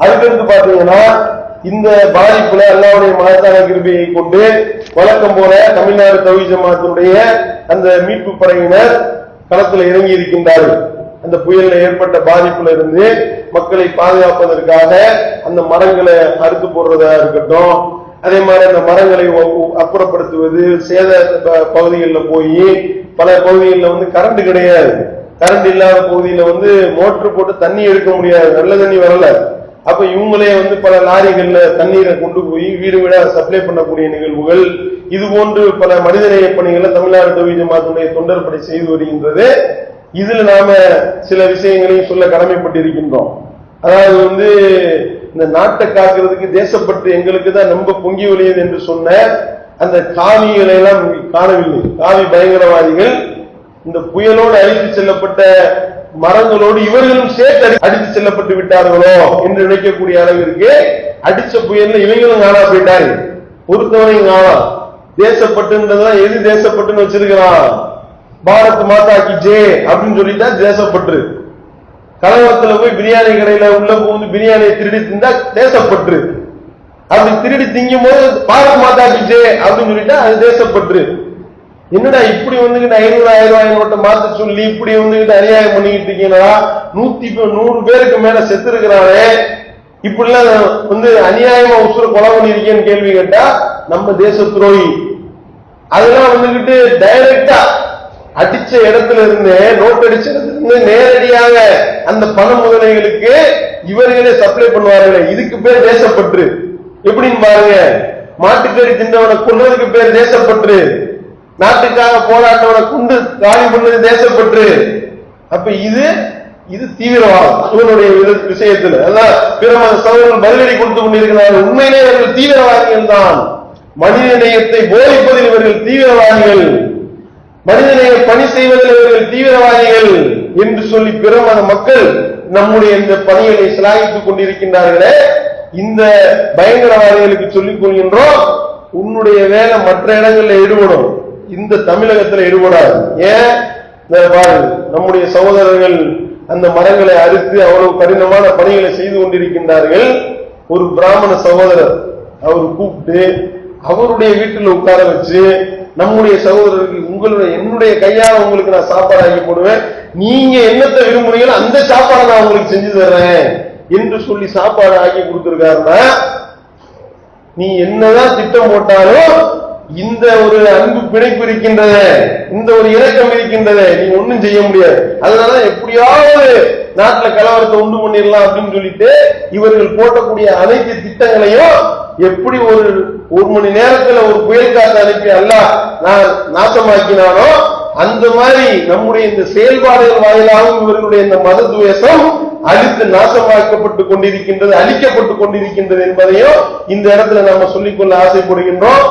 அதுக்கடுத்து பாத்தீங்கன்னா இந்த பாதிப்புல அல்லாவுடைய மகத்தான கிருபியை கொண்டு வழக்கம் போல தமிழ்நாடு தவி ஜமாத்தினுடைய அந்த மீட்பு படையினர் களத்துல இறங்கி இருக்கின்றார்கள். அந்த புயல்ல ஏற்பட்ட பாதிப்புல இருந்து மக்களை பாதுகாப்பதற்காக அந்த மரங்களை அறுத்து போடுறதா இருக்கட்டும் அதே மாதிரி அந்த மரங்களை அப்புறப்படுத்துவது சேத ப- பகுதிகளில் போய் பல பகுதிகளில் வந்து கரண்ட் கிடையாது. கரண்ட் இல்லாத பகுதியில வந்து மோட்டர் போட்டு தண்ணி எடுக்க முடியாது. நல்ல தண்ணி வரல. அப்ப இவங்களே வந்து பல லாரிகள்ல தண்ணீரை கொண்டு போய் வீடு வீடா சப்ளை பண்ணக்கூடிய நிகழ்வுகள் இது போன்று பல மனிதநேய பணிகளை தமிழ்நாடு தொழில் ஜமாத்துடைய தொண்டர்படை செய்து வருகின்றது. இதுல நாம சில விஷயங்களையும் சொல்ல கடமைப்பட்டிருக்கின்றோம். அதாவது வந்து இந்த நாட்டை காக்கிறதுக்கு தேசப்பற்று எங்களுக்கு தான் ரொம்ப பொங்கி ஒழியது என்று சொன்ன அந்த காவிகளை எல்லாம் காணவில்லை. காவி பயங்கரவாதிகள் இந்த புயலோடு அழித்து செல்லப்பட்ட மரங்களோடு இவர்களும் சேர்த்து அடித்து செல்லப்பட்டு விட்டார்களோ என்று நினைக்கக்கூடிய அளவிற்கு அடிச்ச புயல்ல இவங்களும் காணா போயிட்டாங்க ஒருத்தவனையும் காணா. தேசப்பட்டுன்றதுதான் எது தேசப்பட்டுன்னு வச்சிருக்கிறான். பாரத் மாதா கி ஜே அப்படின்னு சொல்லிட்டா தேசப்பற்று. கலவரத்துல போய் பிரியாணி கடையில உள்ள புகுந்து பிரியாணியை திருடி தின்றா தேசப்பற்று. அப்படி திருடி திங்கும் போது பாரத் மாதா கி ஜே அப்படின்னு சொல்லிட்டா அது தேசப்பற்று. என்னடா இப்படி வந்துகிட்டு ஐநூறு ஆயிரம் ரூபாய் நோட்டை மாத்த சொல்லி இப்படி வந்துகிட்டு அநியாயம் பண்ணிக்கிட்டு இருக்கீங்களா? நூத்தி நூறு பேருக்கு மேல செத்து இருக்கிறானே இப்படிலாம் வந்து அநியாயமா உசுர கொலை பண்ணிருக்கேன்னு கேள்வி கேட்டா நம்ம தேச துரோகி. அதெல்லாம் வந்துகிட்டு டைரக்டா அடிச்ச இடத்துல இருந்து நோட் அடிச்ச இடத்துல இருந்து நேரடியாக அந்த பண முதலைகளுக்கு இவர்களே சப்ளை பண்ணுவார்கள். இதுக்கு பேர் தேசப்பற்று. எப்படின்னு பாருங்க. மாட்டுக்கறி தின்றவனை கொன்றதுக்கு பேர் தேசப்பற்று. நாட்டுக்காக போராட்டோட கொண்டு காலி பண்ணது தேசப்பற்று அப்ப இது இது தீவிரவாதம். இவனுடைய விஷயத்துல. அதான் பிற மத சகோதரர்கள் பதிலடி கொடுத்து கொண்டிருக்கிறார்கள். உண்மையிலே இவர்கள் தீவிரவாதிகள் தான். மனித நேயத்தை போதிப்பதில் இவர்கள் தீவிரவாதிகள். மனிதநேய பணி செய்வதில் இவர்கள் தீவிரவாதிகள் என்று சொல்லி பிற மத மக்கள் நம்முடைய இந்த பணிகளை சிலாகித்துக் கொண்டிருக்கின்றார்களே. இந்த பயங்கரவாதிகளுக்கு சொல்லிக் கொள்கின்றோம். உன்னுடைய வேலை மற்ற இடங்களில் ஈடுபடும். இந்த தமிழகத்துல எடுபடாது ஏன்? இந்த நம்முடைய சகோதரர்கள் அந்த மரங்களை அறுத்து அவ்வளவு கடினமான பணிகளை செய்து கொண்டிருக்கின்றார்கள். ஒரு பிராமண சகோதரர் அவர் கூப்பிட்டு அவருடைய வீட்டில் உட்கார வச்சு நம்முடைய சகோதரருக்கு உங்களுடைய என்னுடைய கையால் உங்களுக்கு நான் சாப்பாடு ஆக்கி போடுவேன். நீங்க என்னத்தை விரும்புறீங்களோ அந்த சாப்பாடை நான் உங்களுக்கு செஞ்சு தர்றேன் என்று சொல்லி சாப்பாடு ஆக்கி கொடுத்துருக்காருன்னா நீ என்னதான் திட்டம் போட்டாலும் இந்த ஒரு அன்பு பிணைப்பு இருக்கின்றது இந்த ஒரு இரக்கம் இருக்கின்றது நீ ஒண்ணும் செய்ய முடியாது. அதனால எப்படியாவது நாட்டுல கலவரத்தை உண்டு பண்ணிடலாம் அப்படின்னு சொல்லிட்டு இவர்கள் போட்டக்கூடிய அனைத்து திட்டங்களையும் எப்படி ஒரு ஒரு மணி நேரத்துல ஒரு புயல் காத்து அனுப்பி அல்ல நான் நாசமாக்கினானோ அந்த மாதிரி நம்முடைய இந்த செயல்பாடுகள் வாயிலாகவும் இவர்களுடைய இந்த மத துவேஷம் அழித்து நாசமாக்கப்பட்டு கொண்டிருக்கின்றது அழிக்கப்பட்டு கொண்டிருக்கின்றது என்பதையும் இந்த இடத்துல நாம சொல்லிக்கொள்ள ஆசைப்படுகின்றோம்.